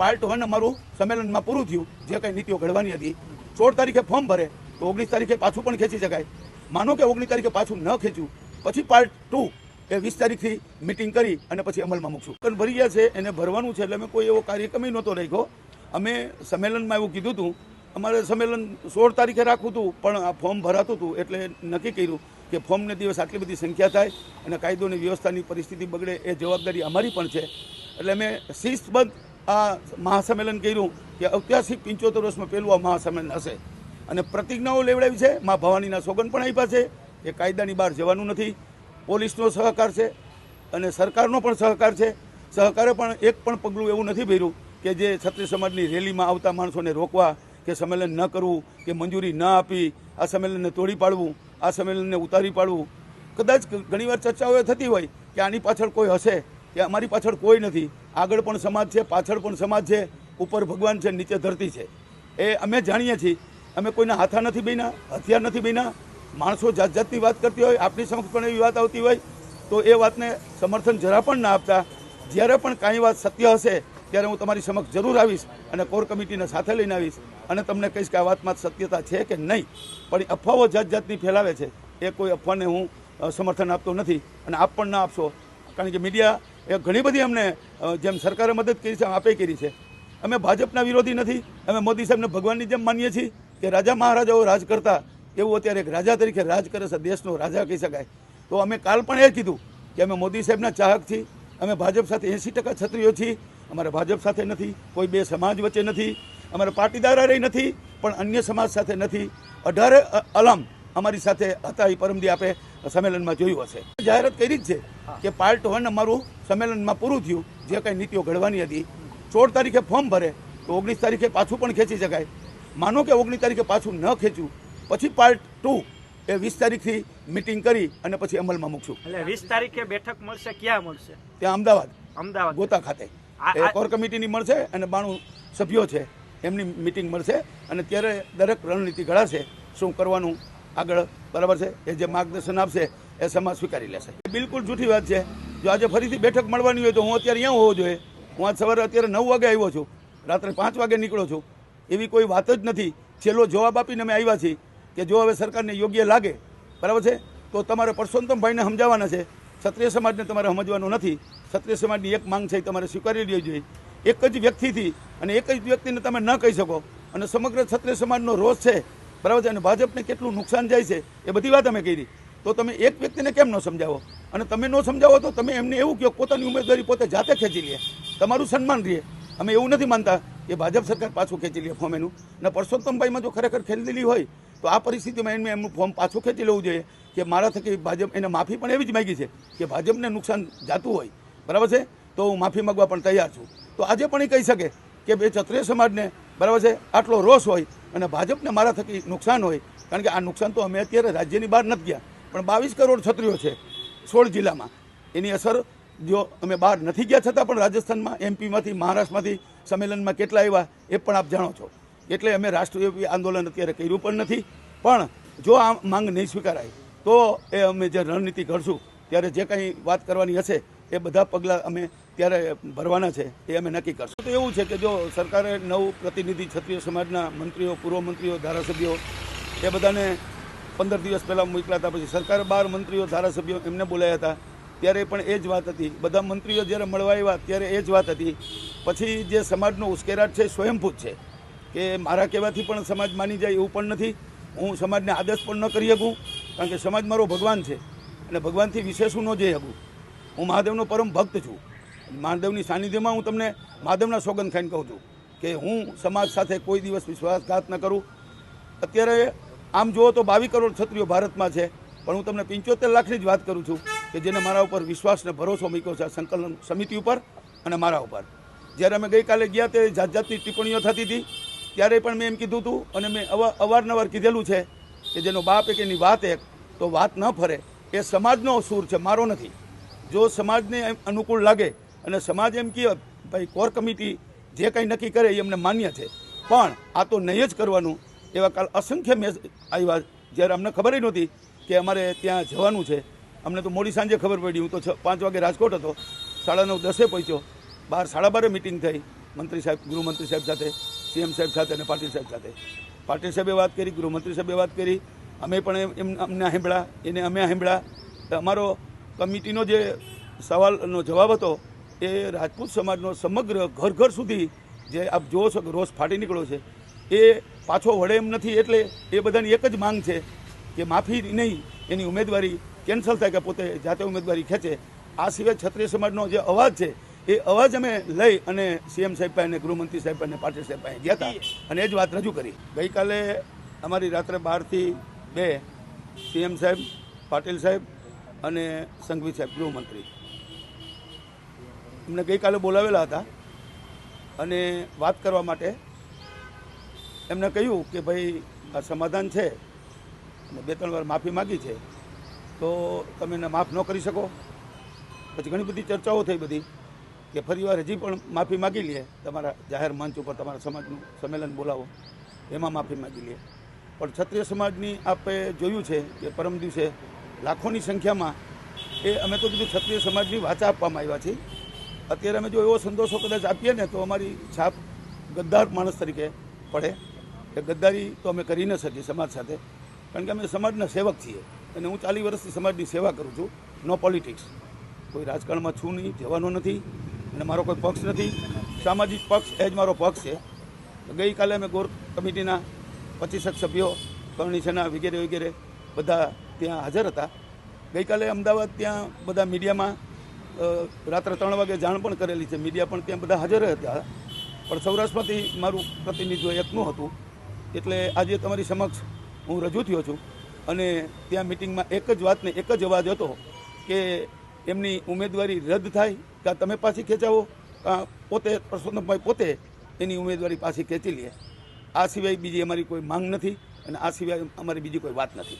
Part one અમારું સંમેલનમાં પૂરું થયું, જે કંઈ નીતિઓ ઘડવાની હતી. સોળ તારીખે ફોર્મ ભરે, તો ઓગણીસ તારીખે પાછું પણ ખેંચી શકાય. માનો કે ઓગણીસ તારીખે પાછું ન ખેંચ્યું પછી પાર્ટ ટુ એ વીસ તારીખથી મિટિંગ કરી અને પછી અમલમાં મૂકશું. પણ ભરી ગયા છે, એને ભરવાનું છે, એટલે અમે કોઈ એવો કાર્યક્રમ નહોતો રાખ્યો. અમે સંમેલનમાં એવું કીધું હતું અમારે સંમેલન સોળ તારીખે રાખવું હતું પણ આ ફોર્મ ભરાતું હતું એટલે નક્કી કર્યું કે ફોર્મને દિવસ આટલી બધી સંખ્યા થાય અને કાયદો અને વ્યવસ્થાની પરિસ્થિતિ બગડે એ જવાબદારી અમારી પણ છે. એટલે અમે શિસ્તબદ્ધ આ મહાસંમેલન કર્યું કે ઐતિહાસિક પંચોતેર વર્ષમાં પહેલું આ મહાસંમેલન હશે. અને પ્રતિજ્ઞાઓ લેવડાવી છે. મા ભવાનીના સોગન પણ આપ્યા છે કે કાયદાની બહાર જવાનું નથી. પોલીસનો સહકાર છે અને સરકારનો પણ સહકાર છે. સહકારે પણ એક પણ પગલું એવું નથી ભર્યું કે જે છત્રી સમાજની રેલીમાં આવતા માણસોને રોકવા, કે સંમેલન ન કરવું, કે મંજૂરી ન આપી, આ સંમેલનને તોડી પાડવું, આ સંમેલનને ઉતારી પાડવું. કદાચ ઘણીવાર ચર્ચાઓ થતી હોય કે આની પાછળ કોઈ હશે, કે અમારી પાછળ કોઈ નથી. આગળ પણ સમાજ છે, પાછળ પણ સમાજ છે, ઉપર ભગવાન છે, નીચે ધરતી છે. એ અમે જાણીએ છીએ. અમે કોઈના હાથા નથી બન્યા હથિયાર નથી બન્યા માણસો જાત જાતની વાત કરતી હોય આપણી સમક્ષ પણ એવી વાત આવતી હોય, તો એ વાતને સમર્થન જરા પણ ના આપતા. જ્યારે પણ કાંઈ વાત સત્ય હશે, ત્યારે હું તમારી સમક્ષ જરૂર આવીશ અને કોર કમિટીને સાથે લઈને આવીશ અને તમને કહીશ કે આ વાતમાં સત્યતા છે કે નહીં. પણ અફવાઓ જાત જાતની ફેલાવે છે. એ કોઈ અફવાને હું સમર્થન આપતો નથી અને આપ પણ ના આપશો. કારણ કે મીડિયા એ ઘણી બધી અમને જેમ સરકારે મદદ કરી છે આપે કરી છે. અમે ભાજપના વિરોધી નથી. અમે મોદી સાહેબને ભગવાનની જેમ માનીએ છીએ કે રાજા મહારાજાઓ રાજ કરતા, એવું અત્યારે એક રાજા તરીકે રાજ કરે છે, દેશનો રાજા કહી શકાય. તો અમે કાલ પણ એ કીધું કે અમે મોદી સાહેબના ચાહક છીએ. અમે ભાજપ સાથે એંસી ટકા છત્રીઓ છીએ. અમારે ભાજપ સાથે નથી, કોઈ બે સમાજ વચ્ચે નથી. અમારે પાટીદાર રહી નથી, પણ અન્ય સમાજ સાથે નથી. અઢારે અલમ અમારી સાથે હતા એ પરમદી આપે સંમેલનમાં જોયું હશે. જાહેરાત કરી જ છે કે પાર્ટ વન અમારું સંમેલનમાં પૂરું થયું જે કંઈ નીતિઓ ઘડવાની હતી. સોળ તારીખે ફોર્મ ભરે તો ઓગણીસ તારીખે પાછું પણ ખેંચી શકાય. માનો કે ઓગણીસ તારીખે પાછું ન ખેંચ્યું પછી પાર્ટ ટુ એ વીસ તારીખથી મિટિંગ કરી અને પછી અમલમાં મૂકશું. એટલે વીસ તારીખે બેઠક મળશે ક્યાં મળશે? ત્યાં અમદાવાદ અમદાવાદ. ગોતા ખાતે. કોર કમિટીની મળશે અને બાણું સભ્યો છે એમની મિટિંગ મળશે અને ત્યારે દરેક રણનીતિ ઘડાશે શું કરવાનું આગળ બરાબર છે? એ જે માર્ગદર્શન આપશે એ સમાજ સ્વીકારી લેશે. એ બિલકુલ જૂઠી વાત છે. જો આજે ફરીથી બેઠક મળવાની હોય તો હું અત્યારે અહીંયા હોવો જોઈએ. હું આજ સવારે અત્યારે નવ વાગે આવ્યો છું. રાત્રે પાંચ વાગે નીકળો છું. એવી કોઈ વાત જ નથી. છેલ્લો જવાબ આપીને અમે આવ્યા છીએ કે જો હવે સરકારને યોગ્ય લાગે, બરાબર છે, તો તમારે પરસોત્તમભાઈને સમજાવવાના છે. ક્ષત્રિય સમાજને તમારે સમજવાનું નથી. ક્ષત્રિય સમાજની એક માંગ છે તમારે સ્વીકારી લેવી જોઈએ. એક જ વ્યક્તિથી અને એક જ વ્યક્તિને તમે ન કહી શકો. અને સમગ્ર ક્ષત્રિય સમાજનો રોષ છે, બરાબર છે, અને ભાજપને કેટલું નુકસાન જાય છે એ બધી વાત અમે કરી. તો તમે એક વ્યક્તિને કેમ ન સમજાવો? અને તમે ન સમજાવો તો તમે એમને એવું કહો, પોતાની ઉમેદવારી પોતે જાતે ખેંચી લે. તમારું સન્માન રહે. અમે એવું નથી માનતા કે ભાજપ સરકાર પાછું ખેંચી લે ફોર્મ એનું. અને પરસોત્તમભાઈમાં જો ખરેખર ખેંચેલી હોય, તો આ પરિસ્થિતિમાં એમને એમનું ફોર્મ પાછું ખેંચી લેવું જોઈએ કે મારા થકી ભાજપ એને માફી પણ એવી જ માગી છે કે ભાજપને નુકસાન જાતું હોય. બરાબર છે? તો હું માફી માંગવા પણ તૈયાર છું. તો આજે પણ એ કહી શકે કે બે ક્ષત્રિય સમાજને, બરાબર છે, આટલો રોષ હોય અને ભાજપને મારા થકી નુકસાન હોય. કારણ કે આ નુકસાન તો અમે અત્યારે રાજ્યની બહાર નથી ગયા, પણ બાવીસ કરોડ ક્ષત્રિયો છે. સોળ જિલ્લામાં. એની અસર જો અમે બહાર નથી ગયા છતાં પણ રાજસ્થાનમાં, એમપીમાંથી, મહારાષ્ટ્રમાંથી સંમેલનમાં કેટલા આવ્યા એ પણ આપ જાણો છો. એટલે અમે રાષ્ટ્રવ્યાપી આંદોલન અત્યારે કર્યું પણ નથી. પણ જો આ માંગ નહીં સ્વીકારાય, તો એ અમે જે રણનીતિ ઘડશું, ત્યારે જે કંઈ વાત કરવાની હશે, એ બધા પગલાં અમે ત્યારે ભરવાના છે, એ અમે નક્કી કરશું. તો એવું છે કે જો સરકારે નવ પ્રતિનિધિ ક્ષત્રિય સમાજના મંત્રીઓ, પૂર્વ મંત્રીઓ, ધારાસભ્યો, એ બધાને પંદર દિવસ પહેલાં મોકલ્યા હતા, પછી સરકારે બાર મંત્રીઓ, ધારાસભ્યો એમને બોલાયા હતા. ત્યારે પણ એ જ વાત હતી. બધા મંત્રીઓ જ્યારે મળવા આવ્યા, ત્યારે એ જ વાત હતી. પછી જે સમાજનો ઉશ્કેરાટ છે સ્વયંભૂત છે કે મારા કહેવાથી પણ સમાજ માની જાય એવું પણ નથી. હું સમાજને આદેશ પણ ન કરી શકું, કારણ કે સમાજ મારો ભગવાન છે અને ભગવાનથી વિશેષ હું ન જઈ શકું. હું મહાદેવનો પરમ ભક્ત છું. મહાદેવની સાનિધ્યમાં હું તમને મહાદેવના સોગંદ ખાઈને કહું છું કે હું સમાજ સાથે કોઈ દિવસ વિશ્વાસઘાત ન કરું. અત્યારે આમ જુઓ તો બાવીસ કરોડ ક્ષત્રિયો ભારતમાં છે, પણ હું તમને પંચોતેર લાખની જ વાત કરું છું કે જેને મારા ઉપર વિશ્વાસ ને ભરોસો મૂક્યો છે સંકલન સમિતિ ઉપર અને મારા ઉપર. જ્યારે અમે ગઈકાલે ગયા ત્યારે જાત જાતની ટિપ્પણીઓ થતી હતી, ત્યારે પણ મેં એમ કીધું હતું અને મેં અવા, અવારનવાર કીધેલું છે કે જેનો બાપ એક એની વાત એક, તો વાત ન ફરે. એ સમાજનો સૂર છે, મારો નથી. જો સમાજને અનુકૂળ લાગે અને સમાજ એમ કહે, ભાઈ, કોર કમિટી જે કંઈ નક્કી કરે એ અમને માન્ય છે. પણ આ તો નહીં જ કરવાનું. એવા કાલ અસંખ્ય મેસ આવ્યા જ્યારે અમને ખબર નહોતી કે અમારે ત્યાં જવાનું છે. અમને તો મોડી સાંજે ખબર પડી. હું તો છ, પાંચ વાગે રાજકોટ હતો. સાડા નવ, દસે પહોંચ્યો. બાર, સાડા બારે મિટિંગ થઈ. મંત્રી સાહેબ, ગૃહમંત્રી સાહેબ સાથે સીએમ સાહેબ સાથે અને પાટીલ સાહેબ સાથે. પાટીલ સાહેબે વાત કરી, ગૃહમંત્રી સાહેબે વાત કરી. અમે પણ એમ- અમને સાંભળ્યા એને અમે સાંભળ્યા અમારો કમિટીનો જે સવાલનો જવાબ હતો, એ રાજપૂત સમાજનો સમગ્ર ઘર ઘર સુધી જે આપ જોવો છો કે રોષ ફાટી નીકળ્યો છે, એ પાછો વળે એમ નથી એટલે એ બધાની એક જ માંગ છે કે માફી નહીં, એની ઉમેદવારી કેન્સલ થાય કે પોતે જાતે ઉમેદવારી ખેંચે. આ સિવાય ક્ષત્રિય સમાજનો જે અવાજ છે, એ અવાજ અમે લઈ અને સીએમ સાહેબ અને ગૃહમંત્રી સાહેબ અને પાટીલ સાહેબ પાસે ગયા હતા. અને એ જ વાત રજૂ કરી. ગઈકાલે અમારી રાત્રે બારથી બે સીએમ સાહેબ, પાટીલ સાહેબ અને સંઘવી સાહેબ, ગૃહમંત્રી. અમને ગઈકાલે બોલાવેલા હતા અને વાત કરવા માટે એમને કહ્યું કે ભાઈ, આ સમાધાન છે અને બે ત્રણ વાર માફી માગી છે, તો તમે એને માફ ન કરી શકો. પછી ઘણી બધી ચર્ચાઓ થઈ બધી કે ફરીવાર હજી પણ માફી માગી લે, તમારા જાહેર મંચ ઉપર તમારા સમાજનું સંમેલન બોલાવો, એમાં માફી માગી લઈએ પણ ક્ષત્રિય સમાજની આપે જોયું છે કે પરમ દિવસે લાખોની સંખ્યામાં એ અમે તો કીધું ક્ષત્રિય સમાજની વાચા આપવામાં આવ્યા છીએ. અત્યારે અમે જો એવો સંદેશો કદાચ આપીએ ને તો અમારી છાપ ગદ્દાર માણસ તરીકે પડે. કે ગદ્દારી તો અમે કરી ન શકીએ સમાજ સાથે, કારણ કે અમે સમાજના સેવક છીએ. અને હું ચાલીસ વર્ષથી સમાજની સેવા કરું છું. નો પોલિટિક્સ કોઈ રાજકારણમાં છું નહીં, જવાનો નથી, અને મારો કોઈ પક્ષ નથી. સામાજિક પક્ષ એ જ મારો પક્ષ છે. ગઈકાલે અમે ગોર કમિટીના પચીસક સભ્યો કરણી સેના વગેરે વગેરે બધા ત્યાં હાજર હતા. ગઈકાલે અમદાવાદ ત્યાં બધા મીડિયામાં રાત્રે ત્રણ વાગે જાણ પણ કરેલી છે. મીડિયા પણ ત્યાં બધા હાજર હતા. પણ સૌરાષ્ટ્રમાંથી મારું પ્રતિનિધિત્વ એકનું હતું. એટલે આજે તમારી સમક્ષ હું રજૂ થયો છું અને ત્યાં મિટિંગમાં એક જ વાતને એક જ અવાજ હતો કે એમની ઉમેદવારી રદ થાય કાં તમે પાછી ખેંચાવો? કાં પોતે, પરસોત્તમભાઈ પોતે એની ઉમેદવારી પાછી ખેંચી લે. આ સિવાય બીજી અમારી કોઈ માંગ નથી અને આ સિવાય અમારી બીજી કોઈ વાત નથી.